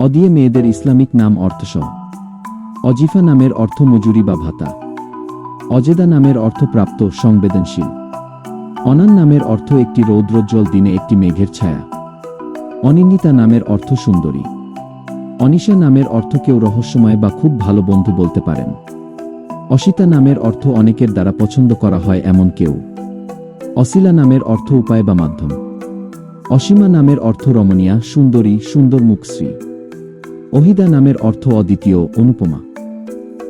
অদিয়ে মেয়েদের ইসলামিক নাম অর্থসহ অজিফা নামের অর্থ মজুরি বা ভাতা। অজেদা নামের অর্থ প্রাপ্ত, সংবেদনশীল। অনান নামের অর্থ একটি রৌদ্রোজ্জ্বল দিনে একটি মেঘের ছায়া। অনিন্দিতা নামের অর্থ সুন্দরী। অনিশা নামের অর্থ কেউ রহস্যময় বা খুব ভালো বন্ধু বলতে পারেন। অসিতা নামের অর্থ অনেকের দ্বারা পছন্দ করা হয় এমন কেউ। অসিলা নামের অর্থ উপায় বা মাধ্যম। অসীমা নামের অর্থ রমণীয়া, সুন্দরী, সুন্দর মুখশ্রী অহিদা নামের অর্থ অদ্বিতীয় অনুপমা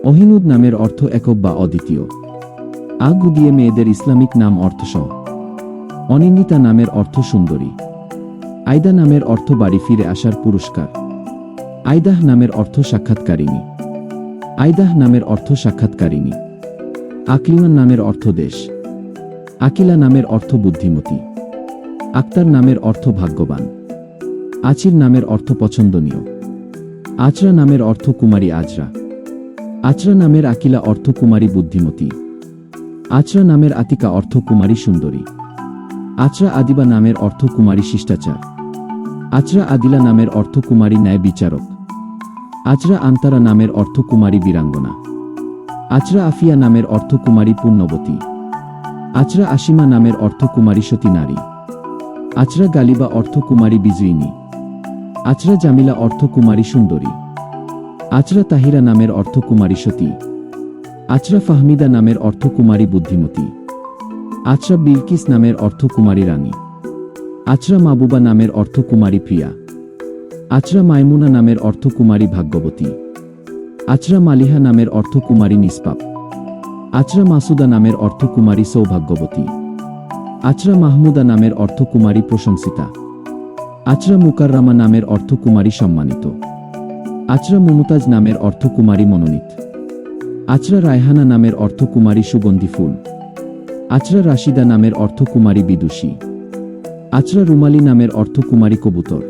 অহিনুদ নামের অর্থ একক বা অদ্বিতীয় আগু দিয়ে মেয়েদের ইসলামিক নাম অর্থসহ অনিন্দিতা নামের অর্থ সুন্দরী আয়দা নামের অর্থ বাড়ি ফিরে আসার পুরস্কার আয়দাহ নামের অর্থ সাক্ষাৎকারিণী আয়দাহ নামের অর্থ সাক্ষাৎকারিণী আকলিমান নামের অর্থ দেশ আকিলা নামের অর্থ বুদ্ধিমতী আক্তার নামের অর্থ ভাগ্যবান আচির নামের অর্থ পছন্দনীয় আচরা নামের অর্থ কুমারী আজরা আচরা নামের আকিলা অর্থ কুমারী বুদ্ধিমতী। আচরা নামের আতিকা অর্থ কুমারী সুন্দরী। আচরা আদিবা নামের অর্থ কুমারী শিষ্টাচার। আচরা আদিলা নামের অর্থ কুমারী ন্যায় বিচারক। আচরা আন্তারা নামের অর্থ কুমারী বীরাঙ্গনা। আচরা আফিয়া নামের অর্থ কুমারী পুণ্যবতী। আচরা আশিমা নামের অর্থ কুমারী সতী নারী। আচরা গালিবা অর্থ কুমারী বিজয়িনী। আচরা জামিলা অর্থ কুমারী সুন্দরী। আচরা তাহিরা নামের অর্থ কুমারী সতী। আচরা ফাহমিদা নামের অর্থ কুমারী বুদ্ধিমতী। আচরা বিলকিস নামের অর্থ কুমারী রানী। আচরা মাবুবা নামের অর্থ কুমারী প্রিয়া। আচরা মাইমুনা নামের অর্থ কুমারী ভাগ্যবতী। আচরা মালিহা নামের অর্থ কুমারী নিষ্পাপ। আচরা মাসুদা নামের অর্থ কুমারী সৌভাগ্যবতী। আচরা মাহমুদা নামের অর্থ কুমারী প্রশংসিতা। আচরা মুকাররামা নামের অর্থ কুমারী সম্মানিত। আচরা মমতাজ নামের অর্থ কুমারী মনোনীত। আচরা রায়হানা নামের অর্থ কুমারী সুগন্ধি ফুল। আচরা রাশিদা নামের অর্থ কুমারী বিদুষী। আচরা রুমালি নামের অর্থ কুমারী কবুতর।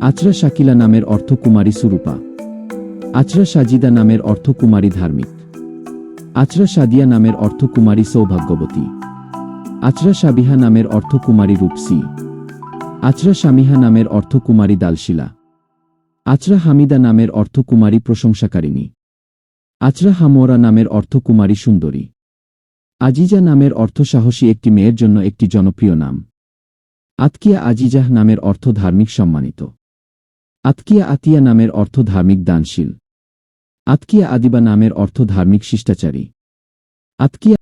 আচরা শাকিলা নামের অর্থ কুমারী সুরূপা। আচরা সাজিদা নামের অর্থ কুমারী ধার্মিক। আচরা সাদিয়া নামের অর্থ কুমারী সৌভাগ্যবতী। আচরা সাবিহা নামের অর্থ কুমারী রূপসী। আচরা স্বামীহা নামের অর্থ কুমারী দালশিলা। আচরা হামিদা নামের অর্থ কুমারী প্রশংসাকারিণী। আচরা হামোরা নামের অর্থ কুমারী সুন্দরী। আজিজা নামের অর্থ সাহসী একটি মেয়ের জন্য একটি জনপ্রিয় নাম। আতকিয়া আজিজাহ নামের অর্থ ধার্মিক সম্মানিত। আতকিয়া আতিয়া নামের অর্থ ধার্মিক দানশীল। আতকিয়া আদিবা নামের অর্থ ধার্মিক শিষ্টাচারী। আতকিয়া